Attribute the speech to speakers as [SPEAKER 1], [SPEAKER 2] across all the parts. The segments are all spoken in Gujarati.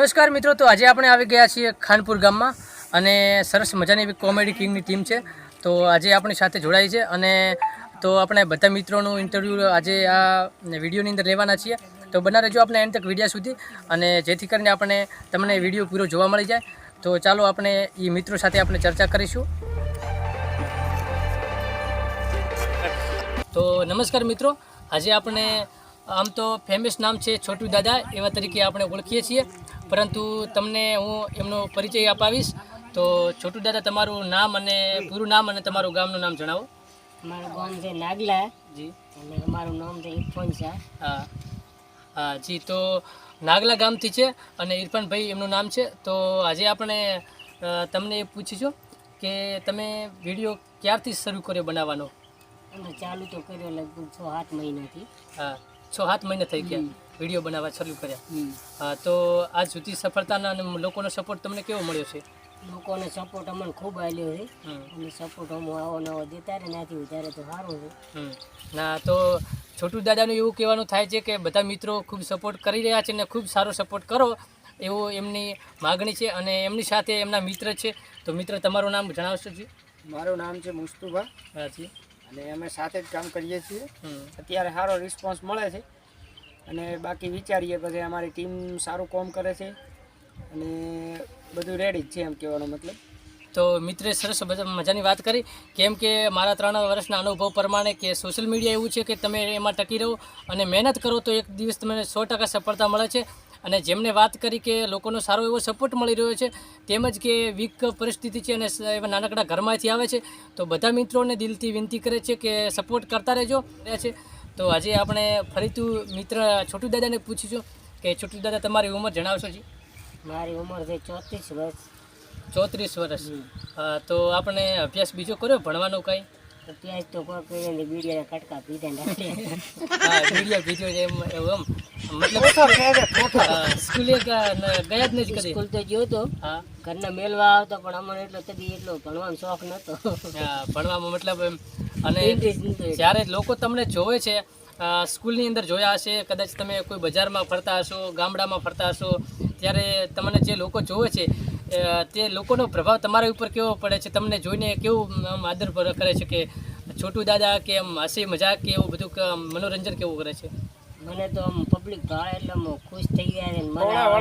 [SPEAKER 1] નમસ્કાર મિત્રો, તો આજે આપણે આવી ગયા છીએ ખાનપુર ગામમાં અને સરસ મજાની એવી કોમેડી કિંગની ટીમ છે. તો આજે આપણી સાથે જોડાઈ છે અને તો આપણે બધા મિત્રોનું ઇન્ટરવ્યૂ આજે આ વિડીયોની અંદર લેવાના છીએ. તો બના રહેજો આપણે એન્ડ તક વિડીયા સુધી અને જેથી કરીને આપણે તમને વીડિયો પૂરો જોવા મળી જાય. તો ચાલો આપણે એ મિત્રો સાથે આપણે ચર્ચા કરીશું. તો નમસ્કાર મિત્રો, આજે આપણે આમ તો ફેમસ નામ છે છોટુ દાદા એવા તરીકે આપણે ઓળખીએ છીએ. પરંતુ તમને હું એમનો પરિચય અપાવીશ. તો છોટુ દાદા તમારું નામ અને પૂરું નામ અને તમારું ગામનું નામ જણાવો.
[SPEAKER 2] મારું ગામ છે નાગલા.
[SPEAKER 1] જી.
[SPEAKER 2] અને અમારું નામ છે ઇરફાન શાહ.
[SPEAKER 1] હા. હા જી. તો નાગલા ગામથી છે અને ઇરફાનભાઈ એમનું નામ છે. તો આજે આપણે તમને એ પૂછીશું કે તમે વીડિયો ક્યારથી શરૂ કર્યો બનાવવાનો?
[SPEAKER 2] ચાલુ તો કર્યો લગભગ છ સાત મહિનાથી.
[SPEAKER 1] હા છ સાત મહિના થઈ ગયા. વીડિયો બનાવવા શરૂ કર્યા. હા તો આ સુધી સફળતાના અને લોકોનો સપોર્ટ તમને કેવો મળ્યો છે?
[SPEAKER 2] લોકોને સપોર્ટ અમને ખૂબ આવ્યો છે. અને સપોર્ટ અમો આવો નવો દેતા રહે નાથી વધારે તો સારું છે.
[SPEAKER 1] ના તો છોટુ દાદાનું એવું કહેવાનું થાય છે કે બધા મિત્રો ખૂબ સપોર્ટ કરી રહ્યા છે અને ખૂબ સારો સપોર્ટ કરો એવો એમની માગણી છે અને એમની સાથે એમના મિત્ર છે. તો મિત્ર તમારું નામ જણાવશો જી?
[SPEAKER 3] મારું નામ છે મુસ્તુભા.
[SPEAKER 1] હાજી
[SPEAKER 3] અને અમે સાથે જ કામ કરીએ છીએ. અત્યારે સારો રિસ્પોન્સ મળે છે. અને બાકી વિચારીએ પછી અમારી ટીમ સારું કોમ કરે છે અને બધું રેડી છે એમ કહેવાનો મતલબ.
[SPEAKER 1] તો મિત્રે સરસ મજાની વાત કરી. કેમ કે મારા ત્રણ વર્ષના અનુભવ પ્રમાણે કે સોશિયલ મીડિયા એવું છે કે તમે એમાં ટકી રહો અને મહેનત કરો તો એક દિવસ તમને સો ટકા સફળતા મળે છે. અને જેમને વાત કરી કે લોકોનો સારો એવો સપોર્ટ મળી રહ્યો છે, તેમજ કે વીક પરિસ્થિતિ છે અને એવા નાનકડા ઘરમાંથી આવે છે, તો બધા મિત્રોને દિલથી વિનંતી કરે છે કે સપોર્ટ કરતા રહેજો. રહે છે તો આજે આપણે ફરીથી મિત્ર છોટુ દાદાને પૂછીશું કે છોટુ દાદા તમારી ઉંમર જણાવશો જી?
[SPEAKER 2] મારી ઉંમર છે ચોત્રીસ વર્ષ.
[SPEAKER 1] ચોત્રીસ વર્ષ. તો આપણે અભ્યાસ બીજો કર્યો ભણવાનો કાંઈ?
[SPEAKER 2] અભ્યાસ તો કોઈ બીડીના કટકા પીધા
[SPEAKER 1] હા બીજો એમ એવું એમ. મતલબ સ્કૂલે ગયા જ નથી કદી?
[SPEAKER 2] સ્કૂલ તો ગયો તો. ઘરના મેલવા આવતો પણ અમને એટલો તદી એટલો ભણવાનો શોખ નતો.
[SPEAKER 1] ભણવામાં મતલબ એમ અને. જ્યારે લોકો તમને જોવે છે સ્કૂલની અંદર જોયા હશે કદાચ તમે કોઈ બજારમાં ફરતા હશો ગામડામાં ફરતા હશો ત્યારે તમને જે લોકો જોવે છે તે લોકોનો પ્રભાવ તમારા ઉપર કેવો પડે છે? તમને જોઈને કેવું આમ આદર કરે છે કે છોટું દાદા કે આમ હસી મજાક કે એવું બધું મનોરંજન કેવું કરે છે?
[SPEAKER 2] મને તો આમ પબ્લિક ભાળે એટલે આમ ખુશ થઈ ગયા છે ને મજા
[SPEAKER 3] ટોળે
[SPEAKER 2] આવે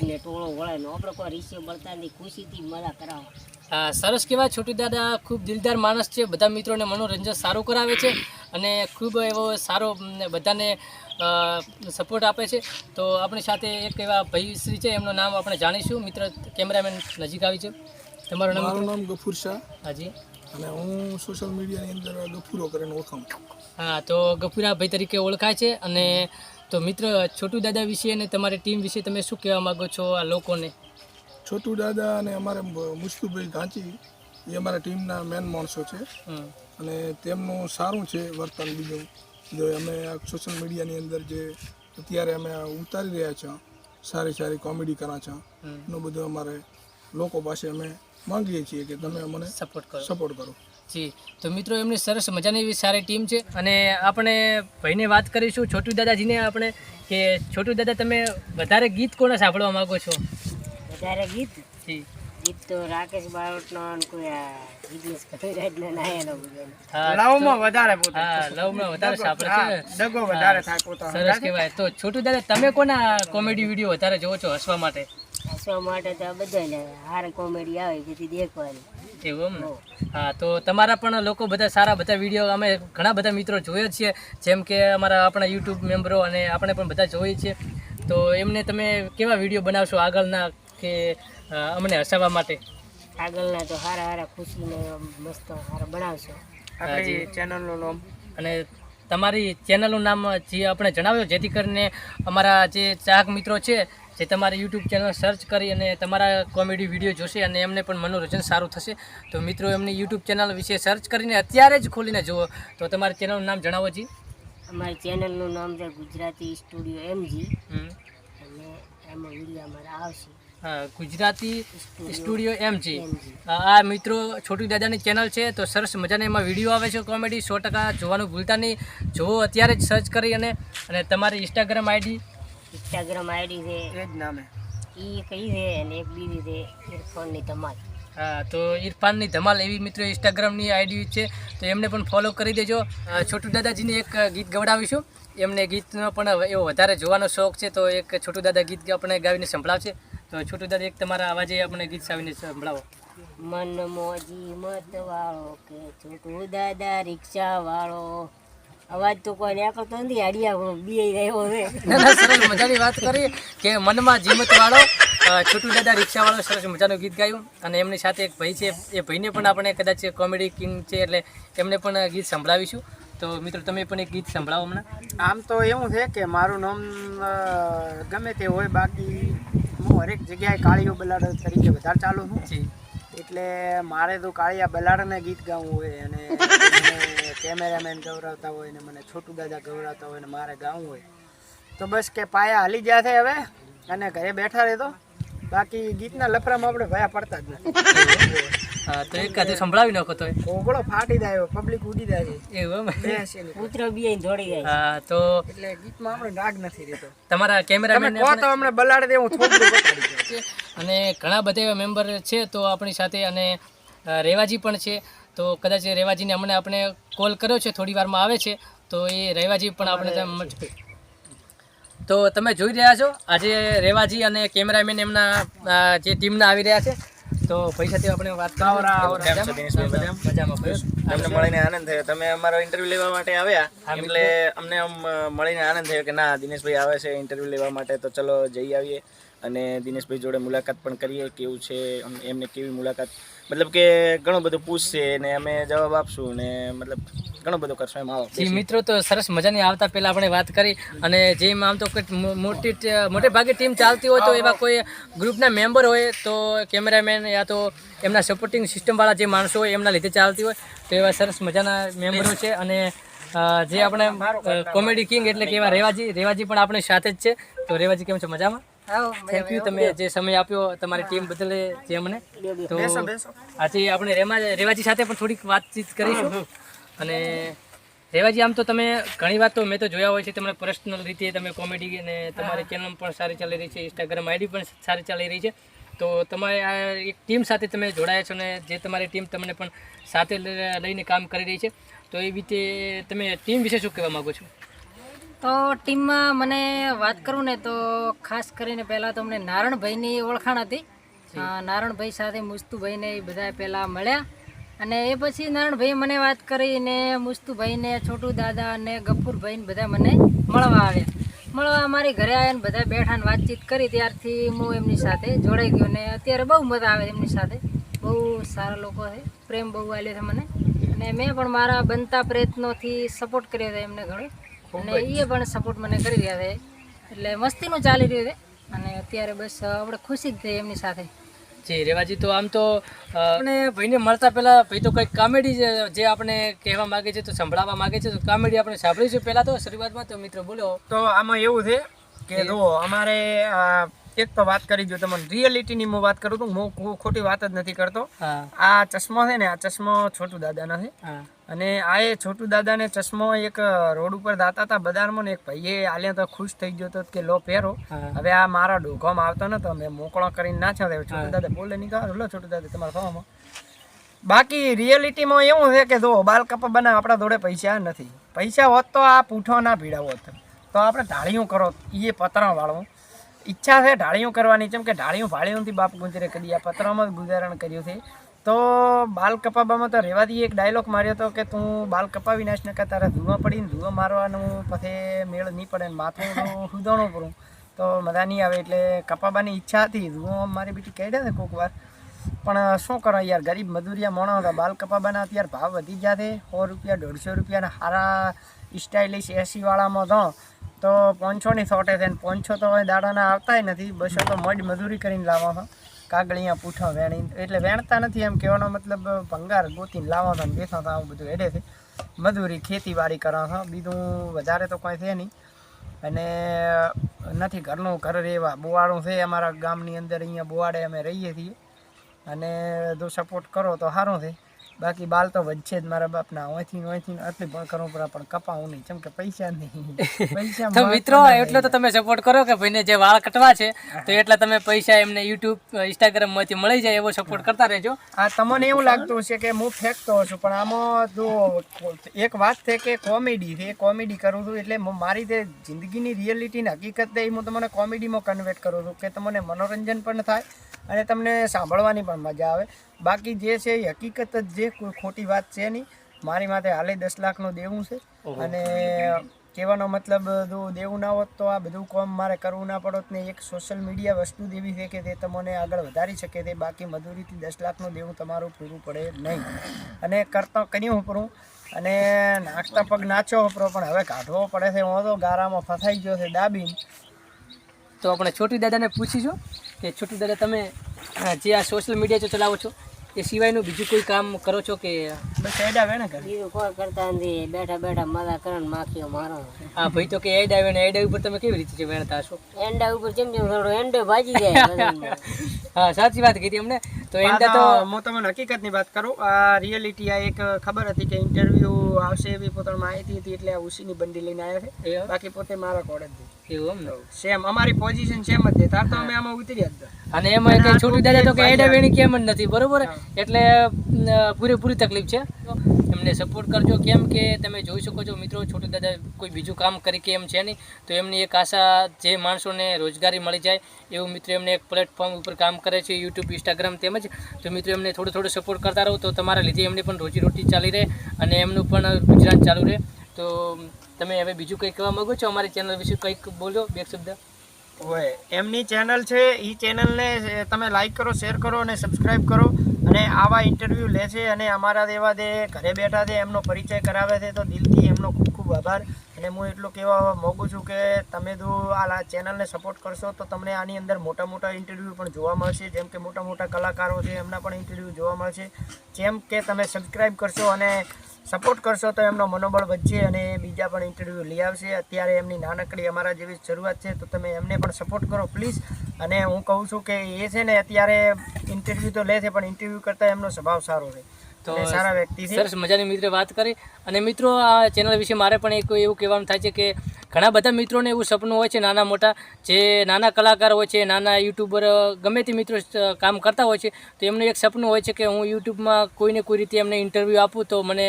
[SPEAKER 3] વળે,
[SPEAKER 2] ટોળો વળે ને આપણે કોઈ રીસે મળતા નથી ખુશીથી મજા કરાવો.
[SPEAKER 1] હા, સરસ કહેવાય છોટુ દાદા ખૂબ દિલદાર માણસ છે. બધા મિત્રોને મનોરંજન સારું કરાવે છે અને ખૂબ એવો સારો બધાને સપોર્ટ આપે છે. તો આપણી સાથે એક એવા ભાઈશ્રી છે એમનું નામ આપણે જાણીશું. મિત્ર કેમેરામેન નજીક આવી છે. તમારું નામ
[SPEAKER 4] મારું નામ ગફુર શાહ.
[SPEAKER 1] હાજી
[SPEAKER 4] અને હું સોશિયલ મીડિયાની અંદર ગફુરો કરીને ઓળખાઉં
[SPEAKER 1] હા તો ગફુરા ભાઈ તરીકે ઓળખાય છે અને તો મિત્ર છોટુ દાદા વિશે અને તમારી ટીમ વિશે તમે શું કહેવા માગો છો આ લોકોને?
[SPEAKER 4] છોટુ દાદા અને અમારે મુસ્તુભાઈ ઘાંચી એ અમારા ટીમના મેન માણસો છે. અને તેમનું સારું છે વર્તન બીજું. જો અમે આ સોશિયલ મીડિયાની અંદર જે અત્યારે અમે ઉતારી રહ્યા છીએ સારી સારી કોમેડી કરા છે. એનું બધું અમારે લોકો પાસે અમે માંગીએ છીએ કે તમે અમને
[SPEAKER 1] સપોર્ટ કરો.
[SPEAKER 4] સપોર્ટ કરો.
[SPEAKER 1] જી તો મિત્રો એમની સરસ મજાની એવી સારી ટીમ છે. અને આપણે ભાઈને વાત કરીશું છોટુ દાદાજીને આપણે કે છોટુ દાદા તમે વધારે ગીત કોને સાંભળવા માંગો છો?
[SPEAKER 2] વધારે ગીત?
[SPEAKER 1] જી.
[SPEAKER 2] ગીત તો રાકેશ બારોટનો કોઈ કવિરાજનો નાયનો
[SPEAKER 3] લવમાં વધારે પોતે.
[SPEAKER 1] હા લવમાં વધારે સાંભળે છે.
[SPEAKER 3] દગો વધારે થાય પોતાનો.
[SPEAKER 1] સરસ કહેવાય. તો છોટુ દાદા તમે કોના કોમેડી વીડિયો વધારે જોવો છો હસવા માટે?
[SPEAKER 2] હસવા માટે તો બધાને હાર કોમેડી આવે બધી દેખવાની.
[SPEAKER 1] એવું હા. તો તમારા પણ લોકો બધા સારા બધા વીડિયો અમે ઘણા બધા મિત્રો જોઈએ છીએ જેમ કે અમારા આપણા યુટ્યુબ મેમ્બરો અને આપણે પણ બધા જોઈએ છીએ. તો એમને તમે કેવા વીડિયો બનાવશો આગળના કે અમને હસાવવા માટે?
[SPEAKER 2] આગળના તો હારા હારા ખુશીને મસ્ત હારા બનાવશો.
[SPEAKER 3] આપણી ચેનલનું નામ.
[SPEAKER 1] અને તમારી ચેનલનું નામ જે આપણે જણાવ્યું જેથી કરીને અમારા જે ચાહક મિત્રો છે જે તમારે યુટ્યુબ ચેનલ સર્ચ કરી અને તમારા કોમેડી વીડિયો જોશે અને એમને પણ મનોરંજન સારું થશે. તો મિત્રો એમની યુટ્યુબ ચેનલ વિશે સર્ચ કરીને અત્યારે જ ખોલીને જુઓ. તો તમારી ચેનલનું નામ જણાવો જી.
[SPEAKER 2] અમારી ચેનલનું નામ છે ગુજરાતી સ્ટુડિયો એમજી. અને એમાં વીડિયો અમારા આવશે.
[SPEAKER 1] હા, ગુજરાતી સ્ટુડિયો એમજી
[SPEAKER 2] છે
[SPEAKER 1] આ મિત્રો છોટુ દાદાની ચેનલ છે તો સરસ મજાના એમાં વીડિયો આવે છે કોમેડી સો ટકા જોવાનું ભૂલતા નહીં. જોવો અત્યારે જ સર્ચ કરી અને અને તમારી ઇન્સ્ટાગ્રામ આઈડી
[SPEAKER 2] ઇન્સ્ટાગ્રામ આઈડી છે.
[SPEAKER 3] એ જ નામે.
[SPEAKER 2] એ કઈ છે અને એક બીજી છે ઇરફાનની ધમાલ.
[SPEAKER 1] હા તો ઇરફાનની ધમાલ એવી મિત્રો ઇન્સ્ટાગ્રામની આઈડી છે તો એમને પણ ફોલો કરી દેજો. છોટુ દાદાજીને એક ગીત ગવડાવીશું. એમને ગીતનો પણ એવો વધારે જોવાનો શોખ છે તો એક છોટુ દાદા ગીત આપણે ગાવીને સંભળાવશે. તો છોટુ દાદા એક તમારા અવાજે આપણે ગીત સાવીને સંભળાવો.
[SPEAKER 2] મન મોજી મત વાળો કે છોટું દાદા રિક્ષા વાળો અવાજ તો કોઈ નીકળતો નથી આડિયા બી રહ્યો છે.
[SPEAKER 1] ના, ના, સરસ મજાની વાત કરી કે મનમાં જીમત વાળો છોટુ દાદા રિક્ષા વાળો સરસ મજાનું ગીત ગાયું અને એમની સાથે એક ભાઈ છે એ ભાઈને પણ આપણે કદાચ કોમેડી કિંગ છે એટલે એમને પણ ગીત સંભળાવીશું. તો મિત્રો તમે પણ એક ગીત સંભળાવો હમણાં.
[SPEAKER 3] આમ તો એવું છે કે મારું નામ ગમે તે હોય બાકી હું હરેક જગ્યાએ કાળીઓ બલાડ તરીકે વધારે ચાલુ છું. એટલે મારે તો કાળિયા બલાડને ગીત ગાવું હોય અને કેમેરામેન ગૌરવતા હોય ને મને છોટુ દાદા ગૌરવતા હોય ને મારે ગાવું હોય. તો બસ કે પાયા હાલી ગયા છે હવે અને ઘરે બેઠા રહેતો. બાકી ગીતના લફરામાં આપણે ભયા પડતા જ નથી.
[SPEAKER 1] તો એક કાતે સંભળાવી નાખો તો
[SPEAKER 3] ઓગળો ફાટી જાય પબ્લિક ઉડી જાય છે.
[SPEAKER 1] એવું એમ?
[SPEAKER 2] કૂતરો બી દોડી જાય
[SPEAKER 1] હા તો
[SPEAKER 3] એટલે ગીતમાં આપણે રાગ નથી રહેતો.
[SPEAKER 1] તમારા કેમેરામેન
[SPEAKER 3] કહો તો અમને બલાડ દે હું થોડું દઉં.
[SPEAKER 1] અને ઘણા બધા એવા મેમ્બર છે તો આપણી સાથે અને રેવાજી પણ છે. તો કદાચ રેવાજીને હમણાં આપણે કોલ કર્યો છે થોડી વારમાં આવે છે તો એ રેવાજી પણ આપણે તો તમે જોઈ રહ્યા છો આજે રેવાજી અને કેમેરામેન એમના જે ટીમના આવી રહ્યા છે. તો ભાઈ સાથે આપણે વાત.
[SPEAKER 5] તમને મળીને આનંદ થયો. તમે અમારો ઇન્ટરવ્યુ લેવા માટે આવ્યા. એટલે અમને આમ મળીને આનંદ થયો કે ના દિનેશભાઈ આવે છે ઇન્ટરવ્યુ લેવા માટે તો ચલો જઈ આવીએ. અને દિનેશભાઈ જોડે મુલાકાત પણ કરીએ કેવું છે એમને કેવી મુલાકાત? મતલબ કે ઘણું બધું પૂછશે ને અમે જવાબ આપશું ને મતલબ ઘણું બધું કરશું એમ આવો
[SPEAKER 1] જી મિત્રો તો સરસ મજાની આવતા પહેલાં આપણે વાત કરી અને જેમ આમ તો મોટી મોટે ભાગે ટીમ ચાલતી હોય તો એવા કોઈ ગ્રુપના મેમ્બર હોય તો કેમેરામેન યા તો એમના સપોર્ટિંગ સિસ્ટમવાળા જે માણસો હોય એમના લીધે ચાલતી હોય તો એવા સરસ મજાના મેમ્બરો છે અને જે આપણે કોમેડી કિંગ એટલે કે એવા રેવાજી રેવાજી પણ આપણી સાથે જ છે. તો રેવાજી કેમ છો? મજામાં? થેન્ક યુ તમે જે સમય આપ્યો તમારી ટીમ બદલે જે અમને. તો આજે આપણે રેમા રેવાજી સાથે પણ થોડીક વાતચીત કરીશું. અને રેવાજી આમ તો તમે ઘણી વાત તો મેં તો જોયા હોય છે તમને પર્સનલ રીતે તમે કોમેડી અને તમારી ચેનલ પણ સારી ચાલી રહી છે ઇન્સ્ટાગ્રામ આઈડી પણ સારી ચાલી રહી છે. તો તમારે આ એક ટીમ સાથે તમે જોડાયા છો ને જે તમારી ટીમ તમને પણ સાથે લઈને કામ કરી રહી છે. તો એ રીતે તમે ટીમ વિશે શું કહેવા માગો છો?
[SPEAKER 6] તો ટીમમાં મને વાત કરું ને તો ખાસ કરીને પહેલાં તો અમને નારણભાઈની ઓળખાણ હતી. નારણભાઈ સાથે મુસ્તુભાઈને એ બધા પહેલાં મળ્યા. અને એ પછી નારણભાઈ મને વાત કરી ને મુસ્તુભાઈને છોટુ દાદા અને ગફુરભાઈને બધા મને મળવા આવ્યા. મળવા અમારી ઘરે આવ્યા ને બધા બેઠા ને વાતચીત કરી ત્યારથી હું એમની સાથે જોડાઈ ગયો ને અત્યારે બહુ મજા આવે એમની સાથે. બહુ સારા લોકો છે. પ્રેમ બહુ આવ્યો છે મને. અને મેં પણ મારા બનતા પ્રયત્નોથી સપોર્ટ કર્યો હતો એમને ઘણો. અને એ પણ સપોર્ટ મને કરી રહ્યા છે. એટલે મસ્તીનું ચાલી રહ્યું છે. અને અત્યારે બસ આપણે ખુશી જ થઈ એમની સાથે.
[SPEAKER 1] જી રેવાજી તો આમ તો આપણે ભાઈને મળતા પહેલા ભાઈ તો કંઈક કોમેડી જે આપણે કહેવા માગે છે તો સંભળાવવા માગે છે તો કોમેડી આપણે સાંભળીશું. પહેલાં તો શરૂઆતમાં તો મિત્રો બોલો.
[SPEAKER 3] તો આમાં એવું છે કે જો. અમારે એક તો વાત કરી જો તમને રિયલિટીની હું વાત કરું તો હું ખોટી વાત જ નથી કરતો. આ ચશ્મો છે ને આ ચશ્મો છોટું દાદાનો છે.
[SPEAKER 1] હા.
[SPEAKER 3] અને આ એ છોટુ દાદાને ચશ્મો એક રોડ ઉપર દાતા હતા બજારમાં ને એક ભાઈએ આલ્યા તો ખુશ થઈ ગયો હતો કે લો પહેરો. હવે આ મારા ડોઘોમાં આવતો નતો મેં મોકળો કરીને ના તો છોટુ દાદા બોલે નહીં કહો લો છોટુ દાદા તમારા થવામાં બાકી રિયલિટીમાં એવું છે કે જો બાલ કપા બના આપણા જોડે પૈસા નથી. પૈસા હોત તો આ પૂઠો ના ભીડાવો હોત. તો આપણે ઢાળીયું કરો એ પતરા વાળવું ઈચ્છા છે ઢાળીયું કરવાની જેમ કે ઢાળીયું ભાળીયુંથી બાપ ગુજરે. કરી આ પતરામાં જ ગુજારણ કર્યું છે. તો બાલ કપાવવામાં તો રેવાદી એક ડાયલોગ માર્યો હતો કે તું બાલ કપાવી નાશ નકા તારા ધુઆ પડીને ધુઆ મારવાનું પછી મેળ નહીં પડે ને માથું હુદણું પડું. તો મજા નહીં આવે એટલે કપાવવાની ઈચ્છા હતી. ધુઆ મારી બીટી કહી ને કોઈક વાર. પણ શું કરો યાર, ગરીબ મજૂરિયા મોણો હતા. બાલ કપાબાના અત્યારે ભાવ વધી ગયા છે. સો રૂપિયા, દોઢસો રૂપિયાના સારા સ્ટાઇલિશ એસીવાળામાં તો. તો પાંચસોની શોર્ટેજ છે ને પાંચસો તો હવે દાડાના આવતાય નથી. બસો તો મજ મજૂરી કરીને લાવો છો. કાગળિયા, પૂઠા વેણી, એટલે વેણતા નથી એમ કહેવાનો મતલબ, ભંગાર ગોતીને લાવો છો ને બેસો તો આવું બધું હેડે છે. મજૂરી, ખેતીવાડી કરો છો બીજું વધારે તો કોઈ છે નહીં. અને નથી ઘરનું ઘર રહેવા. બોવાળું છે અમારા ગામની અંદર, અહીંયા બોવાડે અમે રહીએ છીએ. અને જો સપોર્ટ કરો તો સારું છે. બાકી બાલ તો વધશે જ મારા બાપના. ને અહીંથી આટલી પણ કરવું પડે પણ કપાવું નહીં. કેમ કે પૈસા નહીં. પૈસા
[SPEAKER 1] તો મિત્રો એટલો તો તમે સપોર્ટ કરો કે ભાઈને જે વાળ કટવા છે તો એટલા તમે પૈસા એમને યુટ્યુબ ઇન્સ્ટાગ્રામમાંથી મળી જાય એવો સપોર્ટ કરતા રહેજો.
[SPEAKER 3] આ તમને એવું લાગતું હશે કે હું ફેંકતો છું પણ આમાં જો એક વાત છે કે કોમેડી છે. કોમેડી કરું છું એટલે મારી તે જિંદગીની રિયાલિટીની હકીકત હું તમને કોમેડીમાં કન્વર્ટ કરું છું કે તમને મનોરંજન પણ થાય અને તમને સાંભળવાની પણ મજા આવે. બાકી જે છે એ હકીકત જ જે કોઈ ખોટી વાત છે નહીં મારી માથે હાલે દસ લાખનું દેવું છે. અને કહેવાનો મતલબ જો દેવું ના હોત તો આ બધું કામ મારે કરવું ના પડત ને એક સોશિયલ મીડિયા વસ્તુ દેવી છે કે તે તમને આગળ વધારી શકે તે બાકી મજૂરીથી દસ લાખનું દેવું તમારું પૂરું પડે નહીં. અને કરતા કર્યું ઉપરું અને નાખતા પગ નાચો ઉપરો પણ હવે કાઢવો પડે છે. હું તો ગારામાં ફસાઈ ગયો છે દાબીને.
[SPEAKER 1] તો આપણે છોટી દાદાને પૂછીશું કે છોટી દાદા તમે જે આ સોશિયલ મીડિયા ચલાવો છો એ સિવાયનું બીજું કોઈ કામ કરો છો કે
[SPEAKER 3] બસ એડા વેણે કરી.
[SPEAKER 2] બીજું કોઈ કરતા નથી. બેઠા બેઠા મજા કરે ને માખીઓ મારો.
[SPEAKER 1] હા ભાઈ તો કે એડા આવે એડા ઉપર તમે કેવી રીતે વેણતા છો
[SPEAKER 2] એંડા ઉપર જેમ જેમ થોડો એંડો ભાજી જાય
[SPEAKER 1] હા સાચી વાત કીધી અમને. તો એંડા તો
[SPEAKER 3] હું તમને હકીકતની વાત કરું. આ રિયલિટી આ એક ખબર હતી કે ઇન્ટરવ્યુ આવશે એવી પોતાની માહિતી હતી એટલે આ ઉસીની બંડી લઈને આવ્યા છે. બાકી પોતે મારા કોડ જ
[SPEAKER 1] એવું
[SPEAKER 3] સેમ અમારી પોઝિશન સેમ જ છે. તાર તો અમે આમાં ઉતરી જ
[SPEAKER 1] અને એમાં કઈ છોટી દાદા તો કે એડા વેણી કેમ જ નથી બરોબર? એટલે પૂરેપૂરી તકલીફ છે? એમને સપોર્ટ કરજો. કેમ કે તમે જોઈ શકો છો મિત્રો, છોટી દાદા કોઈ બીજું કામ કરી કે એમ છે નહીં, તો એમની એક આશા જે માણસોને રોજગારી મળી જાય, એવું મિત્રો એમને એક પ્લેટફોર્મ ઉપર કામ કરે છે યુટ્યુબ ઇન્સ્ટાગ્રામ તેમજ, તો મિત્રો એમને થોડું થોડું સપોર્ટ કરતા રહો, તો તમારા લીધે એમની પણ રોજીરોટી ચાલી રહે અને એમનું પણ ગુજરાન ચાલુ રહે. તો તમે હવે બીજું કંઈ કહેવા માંગો છો? અમારી ચેનલ વિશે કંઈક બોલો, બે શબ્દ.
[SPEAKER 3] હોય એમની ચેનલ છે એ ચેનલને તમે લાઈક કરો શેર કરો અને સબસ્ક્રાઈબ કરો. અને આવા ઇન્ટરવ્યૂ લે છે અને અમારા જેવા જે ઘરે બેઠા છે એમનો પરિચય કરાવે છે, તો દિલથી એમનો ખૂબ ખૂબ આભાર. અને હું એટલું કહેવા માગું છું કે તમે જો આ ચેનલને સપોર્ટ કરશો, તો તમને આની અંદર મોટા મોટા ઇન્ટરવ્યૂ પણ જોવા મળશે. જેમ કે મોટા મોટા કલાકારો છે, એમના પણ ઇન્ટરવ્યૂ જોવા મળશે. જેમ કે તમે સબસ્ક્રાઈબ કરશો અને સપોર્ટ કરશો, તો એમનો મનોબળ વધશે અને એ બીજા પણ ઇન્ટરવ્યૂ લઈ આવશે. અત્યારે એમની નાનકડી અમારા જેવી શરૂઆત છે, તો તમે એમને પણ સપોર્ટ કરો પ્લીઝ અને હું કહું છું કે એ છે ને અત્યારે ઇન્ટરવ્યૂ તો લે છે પણ ઇન્ટરવ્યૂ કરતાં એમનો સ્વભાવ સારો છે.
[SPEAKER 1] તો
[SPEAKER 3] સારા વ્યક્તિ છે.
[SPEAKER 1] સરસ મજાની મિત્ર વાત કરી. અને મિત્રો આ ચેનલ વિશે મારે પણ એક એવું કહેવાનું થાય છે કે ઘણા બધા મિત્રોને એવું સપનું હોય છે નાના મોટા જે નાના કલાકાર હોય છે નાના યુટ્યુબર ગમે તે મિત્રો કામ કરતા હોય છે તો એમનું એક સપનું હોય છે કે હું યુટ્યુબમાં કોઈને કોઈ રીતે એમને ઇન્ટરવ્યૂ આપું તો મને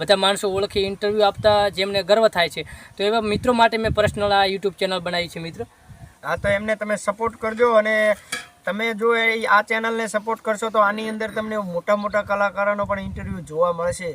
[SPEAKER 1] બધા માણસો ઓળખી ઇન્ટરવ્યૂ આપતા જેમને ગર્વ થાય છે. તો એવા મિત્રો માટે મેં પર્સનલ આ યુટ્યુબ ચેનલ બનાવી છે મિત્રો.
[SPEAKER 3] હા, તો એમને તમે સપોર્ટ કરજો અને તમે જો એ આ ચેનલને સપોર્ટ કરશો તો આની અંદર તમને મોટા મોટા કલાકારોનો પણ ઇન્ટરવ્યૂ જોવા મળશે.